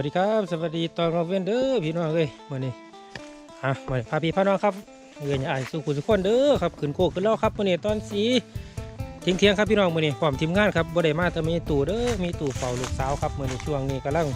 วัสดีครับ สวัสดีตอนเราเว้นเด้อพี่น้องเอ้ยมื้อนี้อะมาพาพี่พาน้องครับเงินอ่านสู่คุณทุกคนเด้อครับขึ้นโคกขึ้นแล้วครับมื้อนี้ตอนสีเที่ยงเที่ยงครับพี่น้องมื้อนี้พร้อมทีมงานครับบ่ได้มาแต่มีตู่เด้อมีตู่เฝ้าลูกสาวครับมื้อนี้ช่วงนี้กำลัง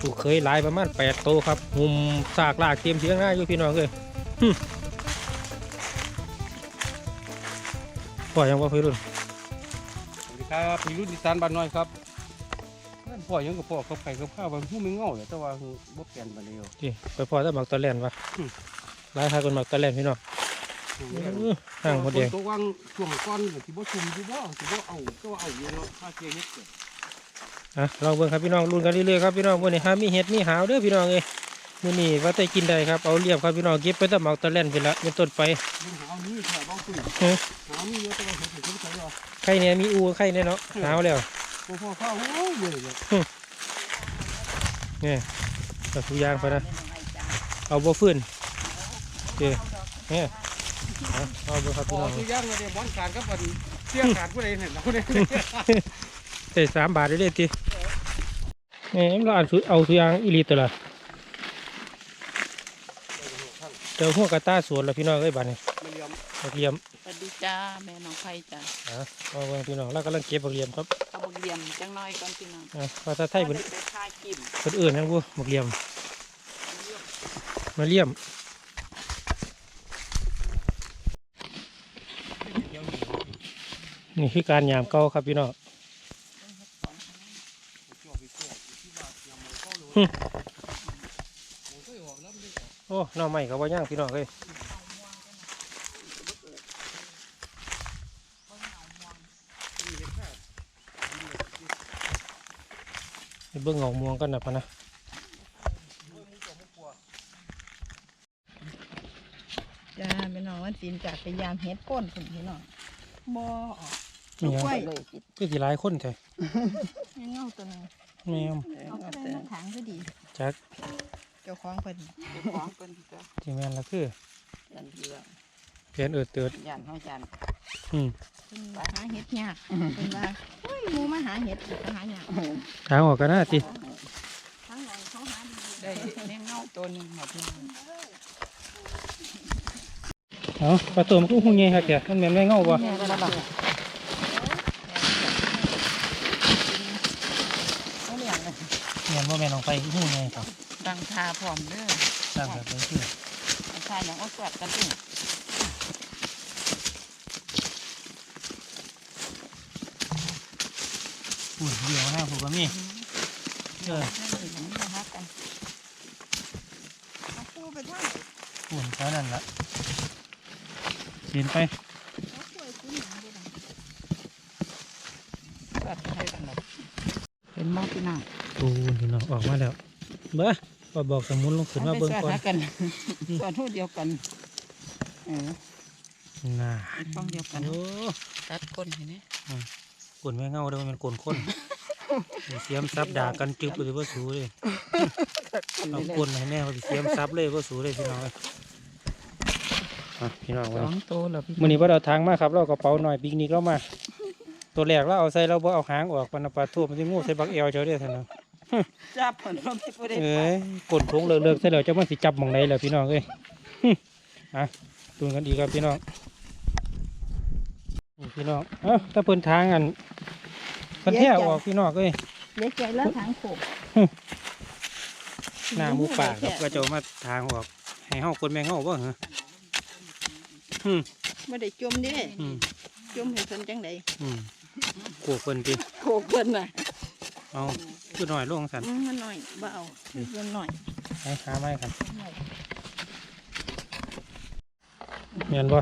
ตู่เคยหลายประมาณ8โตครับหุมซากลากเตรียมเทียงหน้าอยู่พี่น้องเอ้ยหึปล่อยยังบ่าพี่รุ่นสวัสดีครับพี่รุ่นดิสานบ้านน้อยครับ นั่นพ่อยังกับพ่อกับไข่กับข้าวบางผู้ไม่เงาเลยแต่ว่าบ่เปลี่ยนไปเร็วที่ไปพอแตะหมักตะแลนวะอืมหลายทางคนหมักตะแลนพี่น้องอื้อห่างหมดแดงตัววางช่วงก้อนที่บ่ชุมที่บ่ที่บ่เอาตัวเอาอยู่เนาะถ้าเกี่ยเฮ็ดเกิดอะลองเบิ่งครับพี่น้องรุ่นกันเรื่อยๆครับพี่น้องวันนี้หามีเห็ดมีหาวเด้อพี่น้องเอ้ยมื้อนี้ว่าแต่กินได้ครับเอาเรียบครับพี่น้องเก็บไปแตะหมักตะแลนไปละเป็นต้นไปมันหานี่แค่บ้องตุ้ยเฮ้ยหามีเยอะแต่ว่าเฮ็ดให้ใช้เนาะไข่เนี่ยมีอูไข่เนี่ยเนาะหาวแล้ว พ่อพ่อข้าวโอ้ยเยอะเลยนี่เอาทุกอย่างไปนะ เอาบ่ฟื้นโอเคเนี่ยเอาเอาเบิ่งครับพ่พี่อน้องตัวย่างมาเนี่ยบอนขาดกับอันเสี้ยขาดผู้ใดเห็นเราเนี่ยได้สามบาทได้เลยตินี่เราอ่านสุเอาทุกอย่างอีหลีตัวละเจอหัวกระต้าสวนแล้วพี่น้องเอ้ยบาดนี้มันเลี้ยมบักเหลี่ยมสวัสดีจ้าแม่น้องไผ่จ้าอะเอาเบิ่งพี่น้องเรากำลังเก็บบักเหลี่ยมครับ เอาบักเหลี่ยมจังน้อยก่อนพี่น้องอะภาษาไทยเป็นไปทากิมเป็นอื่นยังบ่บักเหลี่ยมมาเลี่ยมนี่คือการยามเก่าครับพี่น้องหึโอ้หน่อใหม่ก็บ่ย่างพี่น้องเอ้ย เบิ่งเงาม่วงกันนะพะนะจ้าแม่น้องวันศิลจากไปยามเฮ็ดก้นคุณพี่น้องบ่ออกมีหยังกล้วยเลยคือสิหลายคนแท้ให้เงาตัวหนึงแม่มเอาไปในถังก็ดีจักเจ้าของเพิ่นเจ้าของเพิ่นจ้าที่แม่นละคือยันเรือเพียนเอิดเติดยันเฮายันอืม เพิ่นว่าหาเฮ็ดยากเพิ่นว่าโอ้ยหมูมาหาเห็ดก็หายากทางออกกันนะติทั้งนั้นเขาหาดีได้แม่เงาตัวหนึงหมดพี่น้องเอาปลาตัวมันก็หุ่นใหญ่ครับแกมันแม่นแม่เงาบ่แม่ก็ระบาดเขาเลี้ยงเลยแม่นบ่แม่นลงไปหุ่นใหญ่ครับดังทาพร้อมเด้อสร้างแบบนี้คือทาอย่างเอาแซ่บกันติ หุ่นเดียวหน้าผมก็มีเออเอาปูไปทางหุ่นเท่านั้นละเห็นไปเอากล้วยคุณหยังบ่ได้ตัดให้กันหมดเป็นหม้อพี่น้องตูนพี่น้องออกมาแล้วเบ้อบ่บอกสมุนลงขึ้นมาเบิ่งก่อนไปสวัสดีกันส่วนหูเดียวกันเออน่าฟังเดียวกันโอ้ตัดก้นเห็นไหม กนแม่เงาเด้อมันกนคนเสียมซับด่ากันจึบเลยว่าสูเลยเอากนให้แน่ว่าสิเสียมซับเลยว่าสูเลยพี่น้องเอ้ยอะพี่น้องสวันองนี้ตัวแล้วพี่มื้อนี้บ่ได้เอาทางมาครับ เราเอากระเป๋าหน่อยปิกนิกเรามา ตัวแรกเราเอาใส่เราบ่เอาหางออกปานนะปลาทูมันสิงูใส่บักเอวเจ้าเด้อท่านเนาะจับผลเราไม่ได้เอ้ยกดทงเลิกๆใส่แล้วเจ้ามันสิจับหม่องใดแล้วพี่น้องเอ้ยอะดูกันอีกครับพี่น้องนี่ พี่น้อง เอ้าถ้าเพิ่นทางอันเพิ่นแท้ออกพี่น้องเอ้ยเล็กใจแล้วทางโขกหน้าหมูป่าครับก็จะเอามาทางออก ให้เฮาคนแม่งเฮาบ่เหรออืมไม่ได้จมเด้อืมจมเห็นคนจังใดอืมกลัวเพิ่นติโขกเพิ่นน่ะ เอาคือน้อยลงสั่นอืมมันหน่อยบ่เอามันหน่อยให้หาไม้กันแม่นบ่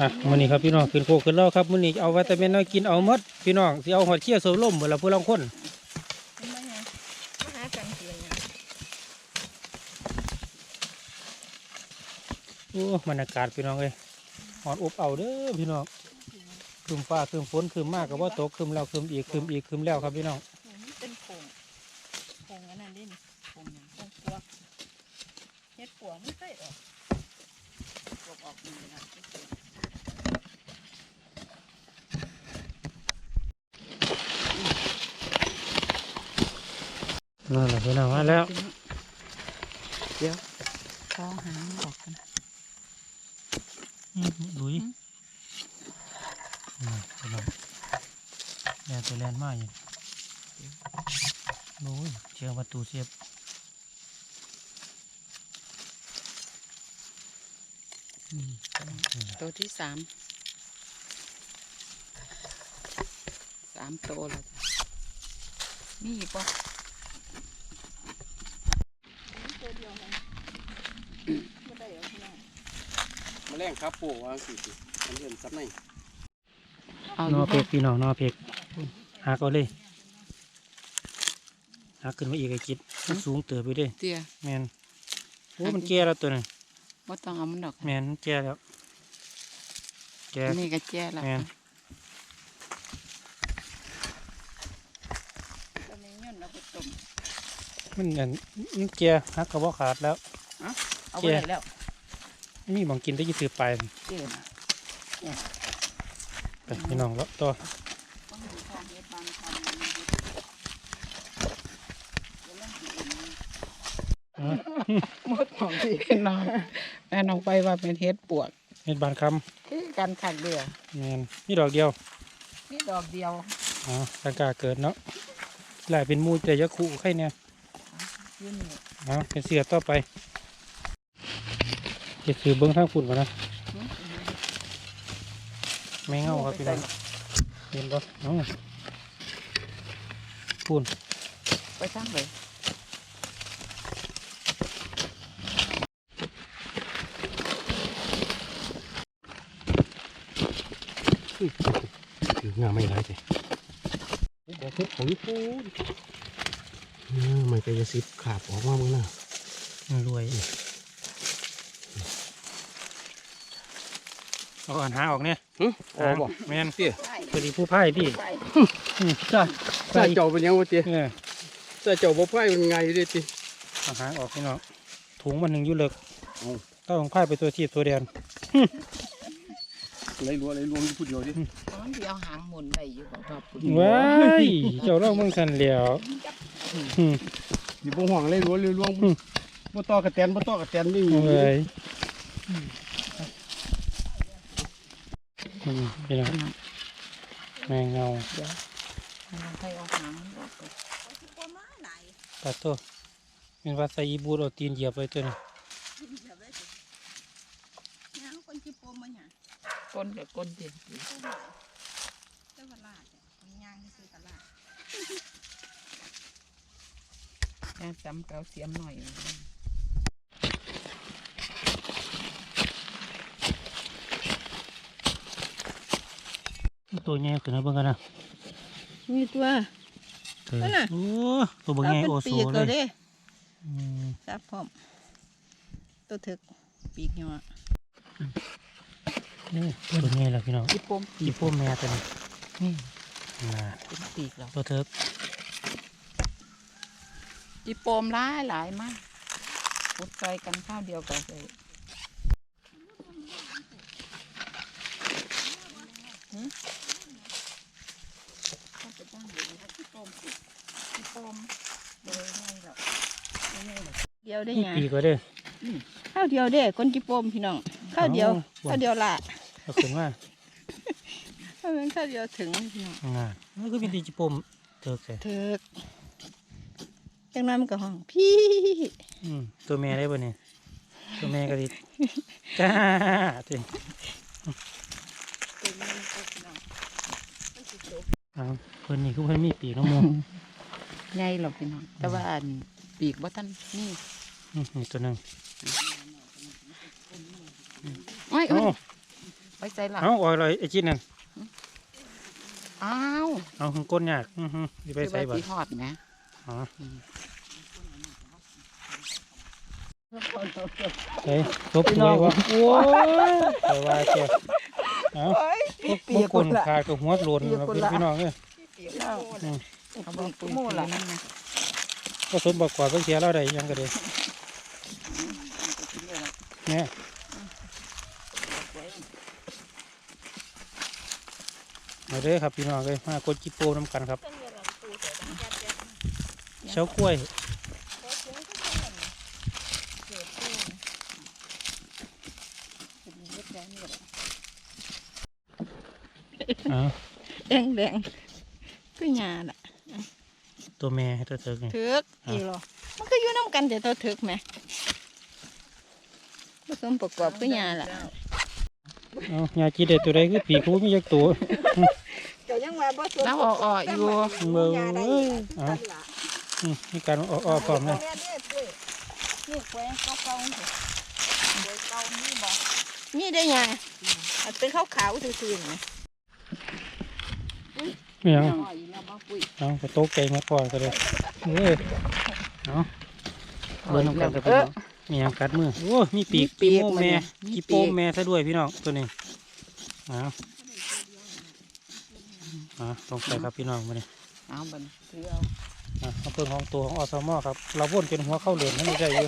อะมื้อนี้ครับพี่น้องขึ้นโคขึ้นเล่าครับมื้อนี้เอาไว้แต่แม่นน้อยกินเอาหมดพี่น้องสิเอาหอดเขี้ยวโซล่มเวลาผู้ลางคนเห็นไหมไงมาหากันเสียงโอ้บรรยากาศพี่น้องเอ้ยหอนอบเอาเด้อพี่น้องคืมฟ้าคืมฝนคืมมากกับว่าตกคืมแล้วคืมอีกคืมอีกคืมแล้วครับพี่น้อง มันเป็นโขงโขงอันนั้นดินโขงหยังโขงปัวเฮ็ดปัวมันเคยออกออกออกนี่นะเฮ็ดปัว นั่นแหละพี่น้องมาแล้ว เดี๋ยวขอหางออกกันอืมดุยอืมพี่น้องแม่ตัวแลนมากอยู่โอ้ยเชียงประตูเสียบอืมตัวที่สาม สามตัวแล้วจ้ะมีอีกปะ แมลงครับโป้วางสิสิมันเห็นซับในเอานดูอเพบ่กพี่น้องนอเพกหักเอาเลยหักขึ้นมาอีกไอ้กิดมันสูงเติบไปเด้เตี้ยแมนโอ้มันแก่แล้วตัวนึงว่าต้องเอามันดอกแมนมันแก่แล้วแก่นี่ก็แจ้แล้วแม่นตัวนี้ย่นเอาไปต้มมันนั่นมันแก่หักกระบอกขาดแล้วเอาไปแจ้แล้วไม่มีหมองกินได้ยี่สิบไปเจ้นะไปพี่น้องแล้วต่อต้องดูทางเฮ็ดบางทำมันเฮ็ดเดี๋ยวมันสิเอ็นหมดของที่น้องแม่น้องไปว่าเป็นเฮ็ดปวกเม็ดบานคคือการขัดเรือำแมนนี่ดอกเดียวนี่ดอกเดียวอ๋อตังกล้าเกิดเนาะหลายเป็นหมูแต่ยะคู่ไข่เนี่ยอยืนนี่เอาเป็นเสือต่อไป เก็บสือเบิ้งทางฝุ่นก่อนนะไม่เงาครับพี่น้องเห็นปะเอ้าฝุ่นไปทางเลยถืองาไม่ไรสิบอกเฮ็ดของญี่ปุ่นเออมันก็จะซิบขาบออกมามึงนะมันรวย เอาอ่านหาออกเนี่ยหึออกบ่แมนเตี้ยไปพอดีผู้พ่ายพี่ไปใช่ใช่เจ้าเป็นยังวะเตี้ยเนี่ยใช่เจ้าบ่ไพ่เป็นไงเด้ติเอาหางออกพี่น้องถุงมันหนึ่งอยุเลิกเอาต้องพ่ายไปตัวทีบตัวเดียนไรรัวไรรวมอยู่ผู้เดียวดิมันเดียวหางหมุนได้อยู่บ่ครับคุณว้ายเจ้าเล่าเมืองสันเหลียวอืมอยู่บ่ห่วงไรรัวไรรวมอืมบ่ต่อกระแตนบ่ต่อกระแตนนี่เอาเลย อืมพี่น้องแมงเงามันให้เอาหางออกก่อนตัดตัวเป็นว่าใส่อีบูดเอาตีนเหยียบไปตัวนี้ก้นกับก้นเดียวย่างจำเกาเสียมหน่อย ตัวใหญ่ขึ้นมาเบิ่งกันนะมีตัวเออนั่นน่ะโอ้ตัวเบิ่งใหญ่โอโซเลยอืมจับพร้อมตัวถึกปีกยังอะนี่ตัวใหญ่แล้วพี่น้องอีปมอีพวกแม่ตัวนี้นี่น่ะเป็นปีกแล้วตัวเถิกอีปมหลายหลายมากพุดใจกันข้าวเดียวกันเลยหืมเข้าไปตั้งอยู่ แล้วอีปมสิอีปมเลยไงหรอกไม่ไงหรอกเดียวได้นี่ไงปีกก็เด้อ ข้าวเดียวเด้คนจิปมพี่น้องข้าวเดียวเอาข้าวเดียวละเอาขึ้นมาถ้าเป็นข้าวเดียวถึงพี่น้องน่ะมันก็เป็นตีจิปมเถิกใส่เถิกจังนั้นมันก็ห้อง พี่อืมตัวแม่ได้ป่ะเนี่ยตัวแม่ก็ดิ จ้าติเอาเพิ่ นนี่คือเพิ่นมีปีกเน้องโมใหญ่หรอกพี่น้องแต่ว่าอันปีกบ่ทันนี่อืมนี่ตัวหนึ่งโอ้ยเอาไปใส่หลังเอาเอ่อยเลยไอ้จินนั่นอ้าวเอาหึงก้นยากอือฮึสิไปใส่บ่ที่ทอดไหมอ๋อใส่ตบหัววะโอ้ยแต่ว่าเจ้าเอาพวกพวกคนขาดกับหัวโลนมาเป็น พี่น้องเอ้ยเขาบอกโม่ละก็สมบัติกว่าเพิ่งเสียเราได้ยังก็ได้เนี่ยมาเด้อครับพี่น้องเลยมากดจิโปน้ำกันครับเชฉากล้วยอ้าวแดงแดง คือยาล่ะตัวแม่ให้ตัวเถิกนี่ถึกอีหรอมันก็อยู่น้ำกันแต่ตัวถึกไหมผสมประกอบคือยาล่ะเอายาจีเด็ดตัวใดคือปีกกูมีจักตัวก็ยังว่าบ่สนแล้วอ่อๆอยู่เบิ่งเอ้ยเอา อืมมีการออกออกพร้อมเลยนี่แกงเก่าๆนี่เก่านี่บ่มีได้ยาอันเป็นขาวๆซื่อๆนี่ไม่ยังอ๋ออีแล้วบ่ปุ้ย เอากระโต๊ะไก่มาก่อนก็เลยเอ้ยเอาเบิ่งน้ำกันกับพี่น้องมีหยังกัดมือโอ้ยมีปีกกีโมแม่กีโปมแม่ซะด้วยพี่น้องตัวนี้เอาเอาลงไปครับพี่น้องมาเนี่ยเอาบัดนี้คือเอาอะเอาเพิ่งของตัวของอสมอครับ เราวนจนหัวเข้าเหรียญนั่นไม่ได้อยู่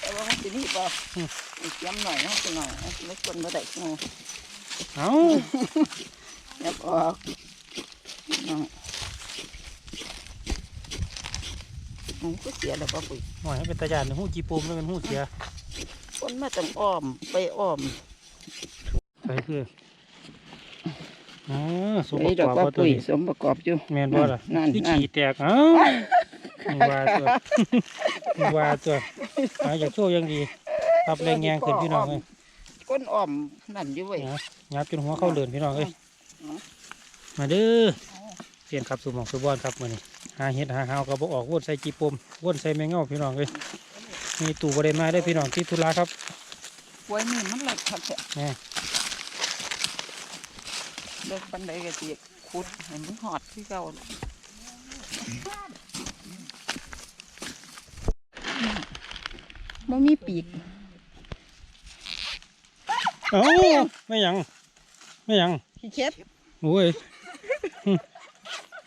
แต่ว่ามันสินี่บ่อืม อีกย้ำหน่อยเนาะสิหน่อยไม่คนบ่ได้งูเอา ยับออกน้อง หนูก็เสียแล้วบ่ปุ้ยหน่อยให้เป็นตาญาณหูจีปูมไม่เป็นหูเสียคนมาต้องอ้อมไปอ้อมไปคืออ๋อสมไอ้ประดกอกอบว่าว่าตัวปุ๋ยนี้สมประกอบอยู่แมนบ่ล่ะนั่นคือนั่นขี่แตกเอ้าว่าตัวว่าตัวเอาอยากโชว์อยังดีปรับแรงแงงขึ้นพี่น้องเลยก้นอ้อมนั่นอยู่เว้ยนะยับจนหัวเข้าเหลือนพี่น้องเลยอ๋อมาเด้อเปลี่ยนครับสู่หมองสู่บอนครับมื้อนี้ หาเห็ดหาหาวก็บ่ออกวนใส่จีปมวนใส่แมงเง่าพี่น้องเลยมีตู่บ่ได้มาได้อพี่น้องที่ธุระครับไว้นี่มันเลิกคักแท้แหม่เลิกปันใดก็สิขุดให้มันหอดคือเก่าบ่มีปีกเอ้าไม่หยัง ไม่หยังขี้เข็บโอ้ยหึ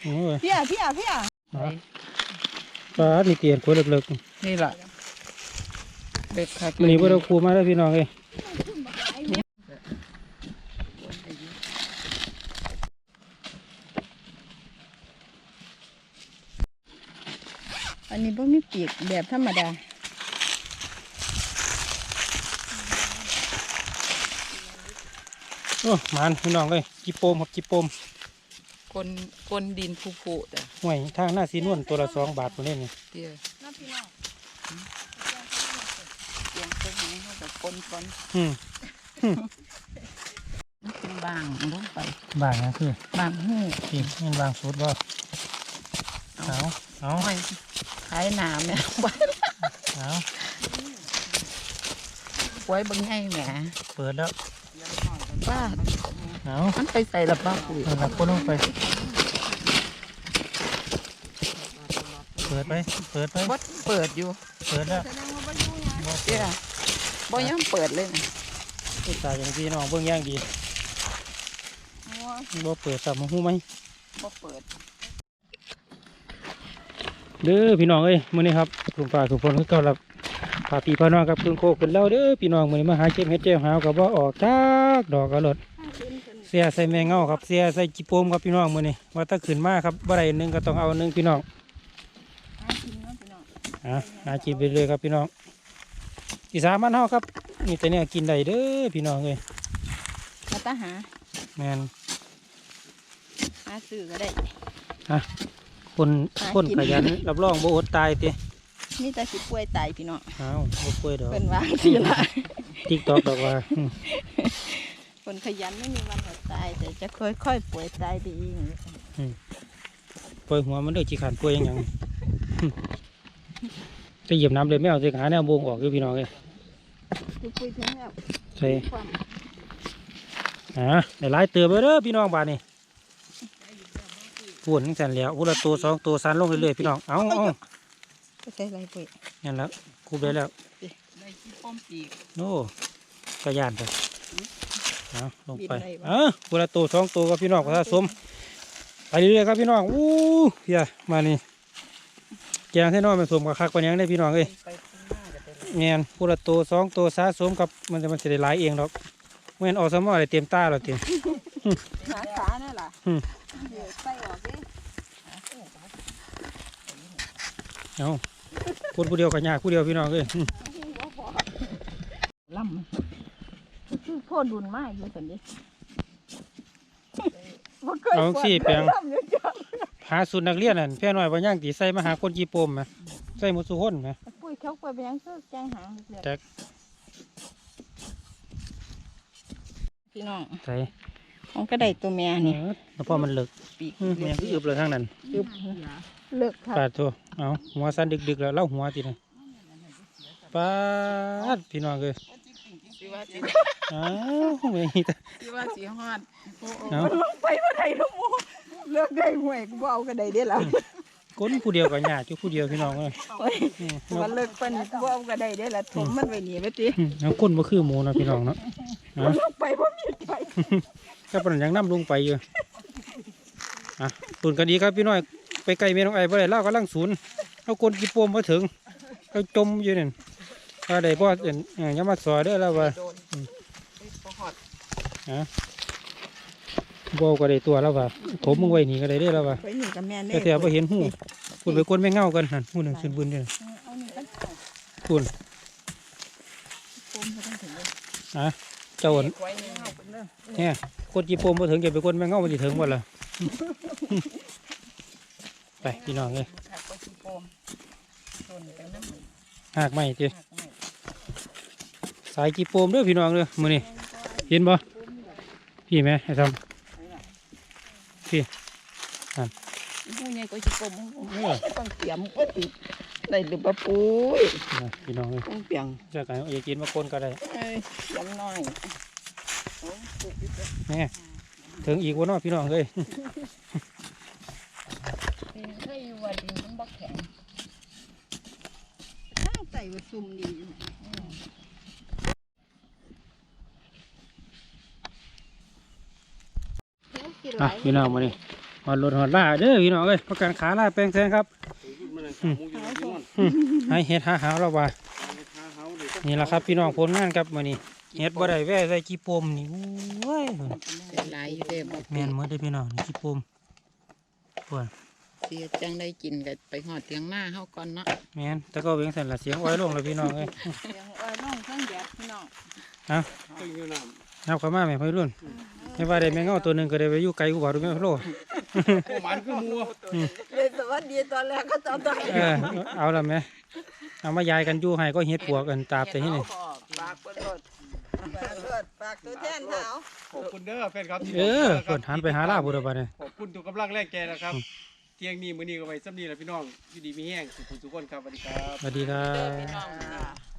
โอ้ยเพี้ยเพี้ยเพี้ย ปลานี่เตียนขวดเล็กนี่ล่ะเด็กคักๆมันนี่พวกเราครูมาแล้วพี่น้องเอ้ยอันนี้บ่มีปีกแบบธรรมดาโอ้หมันพี่น้องเอ้ยจิโปมครับจิโปม คนคนดินผุผุแต่ห่วยทางหน้าสีนวลตัวละสองบาทคนนี้นี่เตี้ยเตียงเป็นไงเขาแบบคนคนอืมบางลงไปบางนะคือบางหูพี่นี่บางสุดบ่เอาเอาไปขายหนาแม่ไว้เอาไว้บางไงแหมเปิดแล้วป้า เอามันไปใส่ละป้าปุ๋ยเอาละคนลงไป เปิดไป เปิดไป บดเปิดอยู่เปิดแล้วเตี้ยบ่ยังเปิดเลยนะผู้ตายอย่างพี่น้องเบิ่งอย่างดีบ่เปิดสับมาหูไหมบ่เปิด เด้อพี่น้องเอ้ยมื้อนี้ครับลุงป้าสุพลคือเก่าแล้วพาพี่พาน้องกับเครื่องโคกขึ้นแล้วเด้อพี่น้องมื้อนี้มาหาเจ็บเฮ็ดเจ็บหาวกับว่าออกจากดอกกระโดดเสียใส่แมงเงาครับเสียใส่จิโปมครับพี่น้องมื้อนี้ว่าถ้าขึ้นมาครับบ่ได้อันหนึงก็ต้องเอาอันหนึงพี่น้องอะหากินไปเลยครับพี่น้องอีสานบ้านเฮาครับนี่แต่เนี่ยกินได้เด้อพี่น้องเอ้ยมาตาหาแม่นหาซื้อก็ได้คนหาคนกินขยันรับรองบ่อดตายตินี่แต่สิป่วยตายพี่น้องอ้าวบ่ป่วยดอกเป็นวางทีละ TikTok ดอกว่าอืมคนขยันไม่มีวันอดตายแต่ จะค่อยๆป่วยตายดีเองป่วยหัวมันเด้อขี้ขันป่วยยังหยังจะเหยียบน้ำเลยไม่เอาสิหาแนวบงออกอยู่พี่น้องเอ้ยคุยคุยถึงแล้วใส่ความอ่าได้หลายเติบเลยเด้อพี่น้องบาดนี้ปวนจังซั่นแหล้วอุละตัวสองตัวสันลงเรื่อยๆพี่น้อง เอาเอาก็ใส่ไรปุ้ยนั่นแล้วคูบได้แล้วในที่ป้อมปีกโน่กระยานไป เอาลงไปบินได้บ่ เอะอุละตัวสองตัวกับพี่น้องก็สะสมไปเรื่อยๆครับพี่น้องอู้เฮียมานี่แกงให้น้องมันสมกับคักปานยังได้พี่น้องเอ้ยไปข้างหน้าก็ได้แมนผู้ละตัวสองตัวสะสมกับมันจะมันจะได้หลายเองหรอกแมนออกสมอได้เต็มตาแล้วเต็มหาขาเนี่ยล่ะอืม เดี๋ยวใส่ออกดิเอาคนผู้เดียวก็ยากผู้เดียวพี่น้องเอ้ยอืม ล่ำ คือโพดดุนมากอยู่สันดิบ่เคยเอาสิแปลงทำอยู่จ้ะหาสูตรนักเรียนนั่นแพ่น้อยว่าย่างตีใส่มาหาคนจีโปมไหมใส่หมดสุคนไหมปุ้ยเขาไปเป็นหยังคือแกงหางเลือดแจ็คพี่น้องใส่มันก็ได้ตัวแม่นี่อแล้วพอมันเลิกปีกอืมยังคืออึบเลยทางนั้นเลิกค่ะปาดตัวเอาหัวสั้นดึกๆแล้วเล่าหัวทีนึงปาดพี่น้องเลย อ้าวไม่มีแต่สิว่าสิฮอดเอาลงไปบ่ได้ทั้งหมู่เลิกได้ห่วยกูบ่เอาก็ได้เด้ล่ะคนผู้เดียวก็ยากจุผู้เดียวพี่น้องเลยโอ้ยอืมว่าเลิกปานนี้กูบ่เอาก็ได้เด้ล่ะถมมันไว้นี่ไว้ติอืมเอาคนบ่คือหมูเนาะพี่น้องเนาะเอาลงไปบ่มีไปก็ปนยังน้ำลงไปอยู่อะตุนกันดีครับพี่น้อยไปไกลเมียน้องไอ้บ่ได้เล่ากำลังศูนย์เอาคนกีโปมมาถึงเอาจมอยู่นั่นว่าได้บ่เอ็นเอ่ออยังมาสอเด้อแล้วว่าโดนบ่ฮอด บ่ก็ได้ตัวแล้วว่าถมมึงไว้นี่ก็ได้เด้อแล้วว่าไปนี่กับแม่แต่เด้แต่บ่เห็นหูคุณไปกวนไม่เงากันนั่นหูหนึ่งขึ้นบนเด้อเอานี่กันคุณปมก็ต้องถึงเลยอะเจ้าอั่นไว้ในเฮาเป็นเด้อเนี่ยคนกีโปมมาถึงจะไปกวนไม่เงามันสิถึงบ่ล่ะไปพี่น้องเอ้ยค่ะก็สิปมต้นกันน้ำหากไม่ติหักไม่สายกีโปมเด้อพี่น้องเด้อมื้อนี้เห็นบ่ พี่แม่ให้ทำผู้ใหญ่ก็สิปมเออต้องเตรียมก็ติดได้หรือบ่ปุ้ยนะพี่น้องเอ้ยต้องเปียงจะกันอย่ากินมาคนก็ได้เอ้ยเตรียมหน่อยแม่ถึงอีกวันน้อพี่น้องเอ้ยเคยอยู่ว่าดินมันบ่แข็งทางใส่ว่าซุ่มดีอยู่ อะพี่น้องมานี่หอดรถหอดล่าเด้อพี่น้องเอ้ยประกันขาล่าแปลงแซงครับมันนั่งขาหมูอยู่ในที่นอนให้เฮ็ดหาหาวแล้วว่าขาเฮาเลยนี่แหละครับ พี่น้องผลงานครับมานี่เฮ็ดบ่ได้แว่ใส่กีโปมนี่โอ้ยเป็นหลายอยู่เด้บ่แม่นหมดเด้อพี่น้องนี่กีโปมปวดเสียจังได้กินก็ไปหอดเตียงหน้าเฮาก่อนเนาะแม่นแต่ก็เวียงสั่นละเสียงอ้อยลงแล้วพี่น้องเอ้ยเตียงอ้อยน้องทั้งแดดพี่น้องตึงอยู่น้นับเข้ามาแม่พี่รุ่น ไม่ว่าได้แมงเงาตัวหนึ่งก็ได้ไปอยู่ไกลกว่าดูแม่พะโลมันคือหมูเลยสวัสดีตอนแรกก็ตอนตอนเออเอาละแม่เอามายายกันอยู่ให้ก็เฮ็ดปวกกันตาบแต่ที่นี่ปากเปิดปากตัวแทนเท้าขอบคุณเด้อแฟนครับเออเพิ่นหันไปหาลาบุรบัดนี้ขอบคุณทุกกำลังแรงใจนะครับเที่ยงนี้มื้อนี้ก็ไว้ซ้ำนี้แหละพี่น้องอยู่ดีมีแห้งสุขสุขคนครับสวัสดีครับสวัสดีครับพี่น้อง